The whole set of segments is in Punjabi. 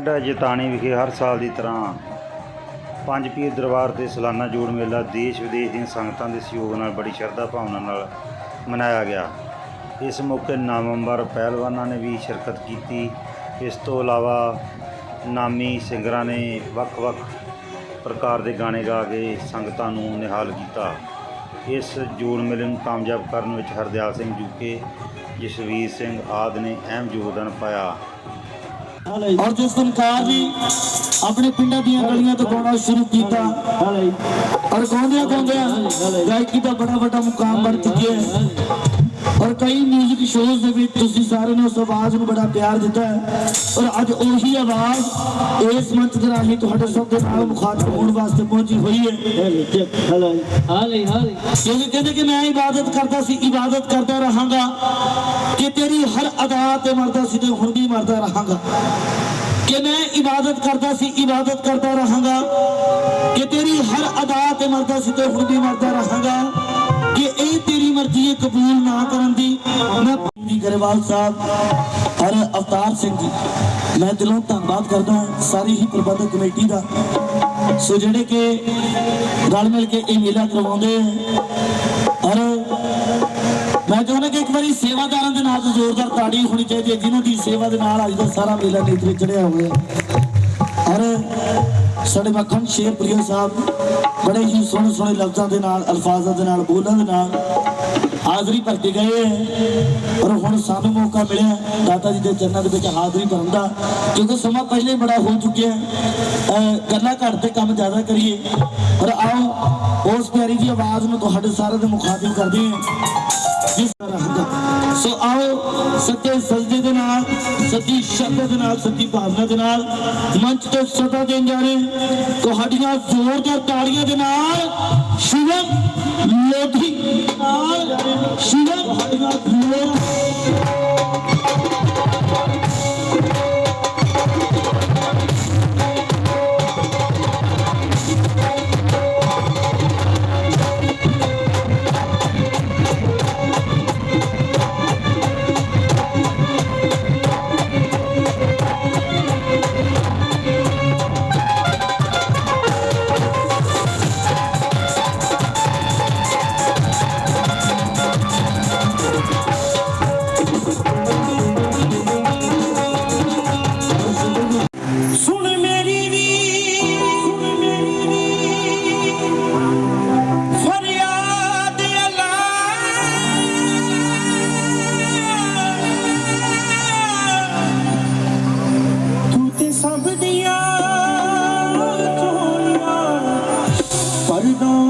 ਪਿੰਡ ਜਤਾਣੀ ਵਿਖੇ ਹਰ ਸਾਲ ਦੀ ਤਰ੍ਹਾਂ ਪੰਜ ਪੀਰ ਦਰਬਾਰ ਤੇ ਸਾਲਾਨਾ ਜੋੜ ਮੇਲਾ ਦੇਸ਼ ਵਿਦੇਸ਼ ਦੀਆਂ ਸੰਗਤਾਂ ਦੇ ਸਹਿਯੋਗ ਨਾਲ ਬੜੀ ਸ਼ਰਧਾ ਭਾਵਨਾ ਨਾਲ ਮਨਾਇਆ ਗਿਆ। ਇਸ ਮੌਕੇ ਨਾਮਵਰ ਪਹਿਲਵਾਨਾਂ ਨੇ ਵੀ ਸ਼ਿਰਕਤ ਕੀਤੀ। ਇਸ ਤੋਂ ਇਲਾਵਾ ਨਾਮੀ ਸਿੰਗਰਾਂ ਨੇ ਵੱਖ-ਵੱਖ ਪ੍ਰਕਾਰ ਦੇ ਗਾਣੇ ਗਾ ਕੇ ਸੰਗਤਾਂ ਨੂੰ ਨਿਹਾਲ ਕੀਤਾ। ਇਸ ਜੋੜ ਮੇਲੇ ਨੂੰ ਕਾਮਯਾਬ ਕਰਨ ਵਿੱਚ ਹਰਦਿਆਲ ਸਿੰਘ ਜੂਕੇ, ਜਸਵੀਰ ਸਿੰਘ ਆਦਿ ਨੇ ਅਹਿਮ ਯੋਗਦਾਨ ਪਾਇਆ। ਔਰ ਜਿਸ ਦਿਨਕਾਰ ਜੀ ਆਪਣੇ ਪਿੰਡਾਂ ਦੀਆਂ ਗਲੀਆਂ ਤੋਂ ਗਾਉਣਾ ਸ਼ੁਰੂ ਕੀਤਾ, ਔਰ ਗਾਉਂਦਿਆਂ ਗਾਉਂਦਿਆਂ ਗਾਇਕੀ ਦਾ ਬੜਾ ਵੱਡਾ ਮੁਕਾਮ ਬਣ ਚੁੱਕਿਆ ਹੈ। ਔਰ ਕਈ 뮤직 ਸ਼ੋਜ਼ ਦੇ ਵਿੱਚ ਤੁਸੀਂ ਸਾਰੇ ਨੇ ਉਸ ਆਵਾਜ਼ ਨੂੰ ਬੜਾ ਪਿਆਰ ਦਿੱਤਾ ਹੈ ਔਰ ਅੱਜ ਉਹੀ ਆਵਾਜ਼ ਇਸ ਮੰਚ ਦੇ ਰਾਹੀਂ ਤੁਹਾਡੇ ਸਭ ਦੇ ਨਾਲ ਮੁਖਾਤਬ ਹੋਣ ਵਾਸਤੇ ਪਹੁੰਚੀ ਹੋਈ ਹੈ ਹਾਲੇ ਹਾਲੇ ਕਿਉਂਕਿ ਕਹਿੰਦੇ ਕਿ ਮੈਂ ਇਬਾਦਤ ਕਰਦਾ ਸੀ ਇਬਾਦਤ ਕਰਦਾ ਰਹਾਂਗਾ ਕਿ ਤੇਰੀ ਹਰ ਅਦਾ ਤੇ ਮਰਦਾ ਸੀ ਤੇ ਹੁਣ ਵੀ ਮਰਦਾ ਰਹਾਂਗਾ ਕਿ ਮੈਂ ਇਬਾਦਤ ਕਰਦਾ ਸੀ ਇਬਾਦਤ ਕਰਦਾ ਰਹਾਂਗਾ ਕਿ ਤੇਰੀ ਹਰ ਅਦਾ ਤੇ ਮਰਦਾ ਸੀ ਤੇ ਹੁਣ ਵੀ ਮਰਦਾ ਰਹਾਂਗਾ ਕਿ ਇਹ ਤੇਰੀ ਮਰਜ਼ੀ ਹੈ, ਕਬੂਲ ਨਾ ਕਰਨ ਦੀ। ਮੈਂ ਜੀ ਗਰੇਵਾਲ ਸਾਹਿਬ ਔਰ ਅਵਤਾਰ ਸਿੰਘ ਜੀ, ਮੈਂ ਦਿਲੋਂ ਧੰਨਵਾਦ ਕਰਦਾ ਹਾਂ, ਸਾਰੀ ਹੀ ਪ੍ਰਬੰਧਕ ਕਮੇਟੀ ਦਾ। ਸੋ ਜਿਹੜੇ ਕਿ ਰਲ ਮਿਲ ਕੇ ਇਹ ਮੇਲਾ ਕਰਵਾਉਂਦੇ ਆ, ਔਰ ਮੈਂ ਚਾਹੁੰਦਾ ਕਿ ਇੱਕ ਵਾਰੀ ਸੇਵਾਦਾਰਾਂ ਦੇ ਨਾਲ ਜ਼ੋਰਦਾਰ ਤਾੜੀ ਹੋਣੀ ਚਾਹੀਦੀ ਹੈ ਜਿਨ੍ਹਾਂ ਦੀ ਸੇਵਾ ਦੇ ਨਾਲ ਅੱਜ ਦਾ ਸਾਰਾ ਮੇਲਾ ਨੇਤਰੇ ਚੜਿਆ ਹੋਇਆ। ਔਰ ਸਾਡੇ ਮੱਖਣ ਸ਼ੇਰ ਪ੍ਰਿਯ ਸਾਹਿਬ ਬੜੇ ਹੀ ਸੋਹਣੇ ਸੋਹਣੇ ਲਫ਼ਜ਼ਾਂ ਦੇ ਨਾਲ, ਅਲਫਾਜ਼ਾਂ ਦੇ ਨਾਲ, ਬੋਲਾਂ ਦੇ ਨਾਲ ਹਾਜ਼ਰੀ ਭਰ ਕੇ ਗਏ ਹੈ। ਔਰ ਹੁਣ ਸਾਨੂੰ ਮੌਕਾ ਮਿਲਿਆ ਦਾਤਾ ਜੀ ਦੇ ਚਰਨਾਂ ਦੇ ਵਿੱਚ ਹਾਜ਼ਰੀ ਭਰਨ ਦਾ। ਕਿਉਂਕਿ ਸਮਾਂ ਪਹਿਲੇ ਬੜਾ ਹੋ ਚੁੱਕਿਆ ਹੈ, ਅਹ ਗੱਲਾਂ ਘੱਟ ਤੇ ਕੰਮ ਜ਼ਿਆਦਾ ਕਰੀਏ। ਔਰ ਆਓ, ਉਸ ਪਿਆਰੀ ਦੀ ਆਵਾਜ਼ ਨੂੰ ਤੁਹਾਡੇ ਸਾਰੇ ਦੇ ਮੁਖਾਤਿਬ ਕਰਦੇ ਹਾਂ। ਜਿਸ ਤਰ੍ਹਾਂ ਹੁੰਦਾ। ਸੋ ਆਓ ਸੱਚੇ ਸਜਦੇ ਦੇ ਨਾਲ, ਸੱਚੀ ਸ਼ਬਦ ਦੇ ਨਾਲ, ਸੱਚੀ ਭਾਵਨਾ ਦੇ ਨਾਲ ਮੰਚ ਤੋਂ ਸਦਾ ਦੇਣ ਜਾ ਰਹੇ ਤੁਹਾਡੀਆਂ ਜ਼ੋਰਦਾਰ ਤਾੜੀਆਂ ਦੇ ਨਾਲ ਸ਼ਿਵਮ ਲੋਧੀ ਨਾਲ ਸ਼ਿਵਮ ਤੁਹਾਡੀਆਂ ਪਰਦਾ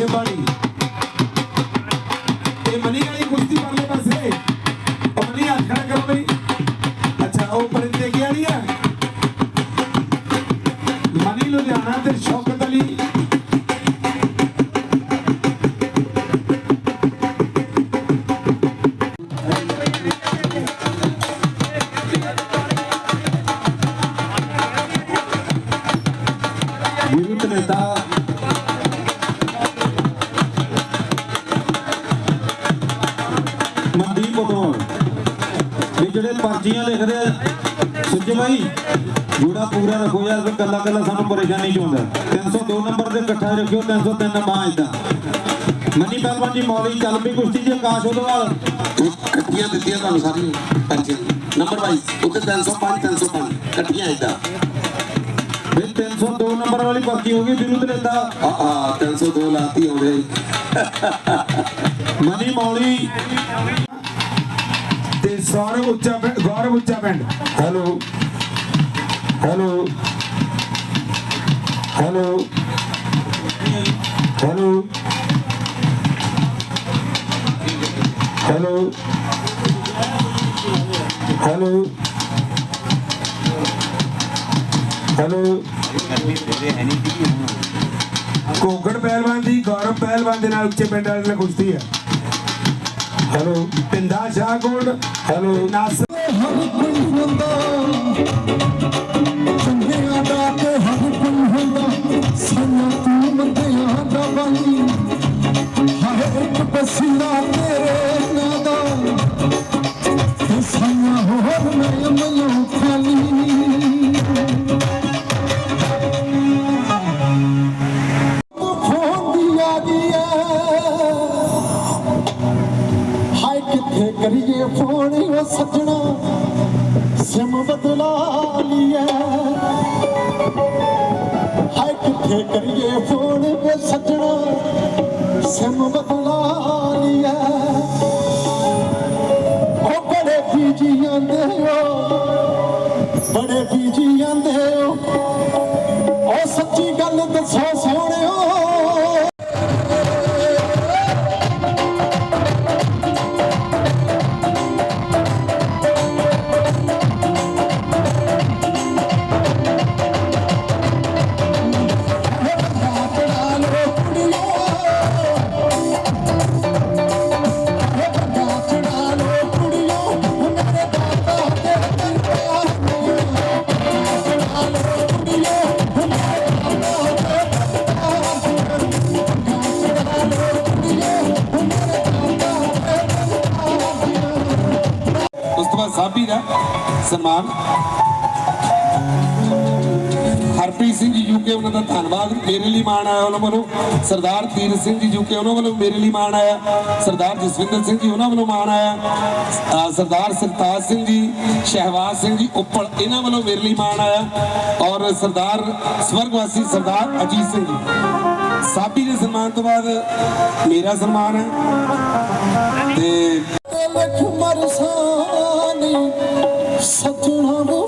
ਇਹ ਬਾਣੀ। ਇਹ ਮਨੀ ਵਾਲੀ ਕੁਸ਼ਤੀ ਪਰਲੇ ਪਾਸੇ ਆਪਣੀ ਹੱਥ ਖੜਾ ਕਰੋ ਬਈ। ਅੱਛਾ, ਉਹ ਪਰਿੰਦੇ ਕੀ ਵਾਲੀ ਆ? ਮਨੀ ਲੁਧਿਆਣਾ ਤੇ ਸ਼ੌਕਤ ਅਲੀ। ਗੁਰੂ ਤਨਤਾ ਜਿਹੜੇ ਪਰਚੀਆਂ ਲਿਖਦੇ ਆ, ਸੁੱਜੇ ਭਾਈ ਜੋੜਾ ਪੂਰਾ ਰੱਖੋ ਯਾਰ ਕੱਲਾ ਕੱਲਾ ਸਾਨੂੰ ਪਰੇਸ਼ਾਨੀ ਚ ਹੁੰਦਾ 302 ਨੰਬਰ ਤੇ ਇਕੱਠਾ ਰੱਖਿਓ 303 ਮਾਂ ਇਦਾਂ ਮੰਨੀ ਪਹਿਲਵਾਨ ਜੀ ਮੌਲੀ ਚੱਲ ਪਈ ਕੁਸ਼ਤੀ ਜੀ ਆਕਾਸ਼ ਉਹਦਵਾਲ ਕੱਟੀਆਂ ਦਿੱਤੀਆਂ ਤੁਹਾਨੂੰ ਸਾਰੀ ਪੰਜ ਨੰਬਰ ਵਾਈਜ਼ ਉੱਤੇ 305 305 ਕੱਟੀਆਂ ਇਦਾਂ ਵੀ 302 ਨੰਬਰ ਵਾਲੀ ਪਰਚੀ ਹੋ ਗਈ ਵਿਰੁੱਧ ਲੈਂਦਾ ਆ ਆ 302 ਲਾਤੀ ਆਉਂਦੇ ਮਨੀ ਮੌਲੀ ਸੌਰਵ ਉੱਚਾ ਪਿੰਡ ਗੌਰਵ ਉੱਚਾ ਪਿੰਡ। Hello. Hello. Hello. Hello. Hello. Hello. Hello. Kokar ਪਹਿਲਵਾਨ ਦੀ ਗੌਰਵ ਪਹਿਲਵਾਨ ਦੇ ਨਾਲ ਉੱਚੇ ਪਿੰਡ ਵਾਲੇ ਨਾਲ ਕੁਸ਼ਤੀ ਹੈ। ਹੈਲੋ ਪਿੰਦਾ ਸ਼ਾਹਕੋਟ ਹੈਲੋ ਨਾਸ ਹਰ ਕੋਈ ਹੁੰਦਾ ਬੜੇ ਬੀਜੀ ਜਾਂਦੇ ਹੋ। ਉਹ ਸੱਚੀ ਗੱਲ ਦੱਸੋ ਸੋਹਣਿਓ। ਸਾਬੀ ਦਾ ਸਨਮਾਨ। ਹਰਪ੍ਰੀਤ ਸਿੰਘ ਜੀ ਯੂਕੇ ਉਹਨਾਂ ਦਾ ਧੰਨਵਾਦ। ਮੇਰੇ ਲਈ ਮਾਣ ਆਇਆ ਉਹਨਾਂ ਵੱਲੋਂ। ਸਰਦਾਰ ਤੀਰ ਸਿੰਘ ਜੀ ਯੂਕੇ ਉਹਨਾਂ ਵੱਲੋਂ ਮੇਰੇ ਲਈ ਮਾਣ ਆਇਆ। ਸਰਦਾਰ ਜਸਵਿੰਦਰ ਸਿੰਘ ਜੀ ਉਹਨਾਂ ਵੱਲੋਂ ਮਾਣ ਆਇਆ। ਸਰਦਾਰ ਸਰਤਾਜ ਸਿੰਘ ਜੀ, ਸ਼ਹਿਬਾਜ਼ ਸਿੰਘ ਜੀ, ਉੱਪਲ ਇਹਨਾਂ ਵੱਲੋਂ ਮੇਰੇ ਲਈ ਮਾਣ ਆਇਆ। ਔਰ ਸਰਦਾਰ ਸਵਰਗਵਾਸੀ ਸਰਦਾਰ ਅਜੀਤ ਸਿੰਘ ਜੀ। ਸਾਬੀ ਦੇ ਸਨਮਾਨ ਤੋਂ ਬਾਅਦ ਮੇਰਾ ਸਨਮਾਨ ਹੈ। ਤੇ ਲਖ ਮਰਸਾਨੀ ਸਜਣਾ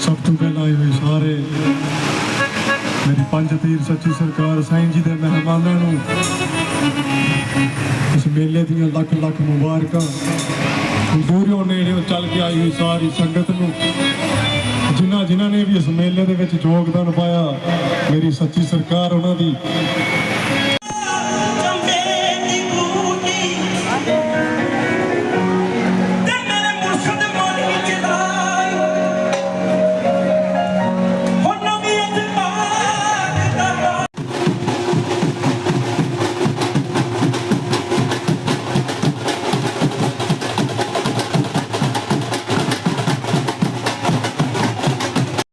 ਸਭ ਤੋਂ ਪਹਿਲਾਂ ਆਏ ਹੋਏ ਸਾਰੇ। ਮੇਰੀ ਪੰਜ ਪੀਰ ਸੱਚੀ ਸਰਕਾਰ ਸਾਈਂ ਜੀ ਦੇ ਮਹਿਮਾਨਾਂ ਨੂੰ। ਇਸ ਮੇਲੇ ਦੀਆਂ ਲੱਖ ਲੱਖ ਮੁਬਾਰਕਾਂ। ਦੂਰੋਂ ਨੇੜਿਓਂ ਚੱਲ ਕੇ ਆਈ ਹੋਈ ਸਾਰੀ ਸੰਗਤ ਨੂੰ। ਜਿਨ੍ਹਾਂ ਜਿਨ੍ਹਾਂ ਨੇ ਵੀ ਇਸ ਮੇਲੇ ਦੇ ਵਿੱਚ ਯੋਗਦਾਨ ਪਾਇਆ, ਮੇਰੀ ਸੱਚੀ ਸਰਕਾਰ ਉਹਨਾਂ ਦੀ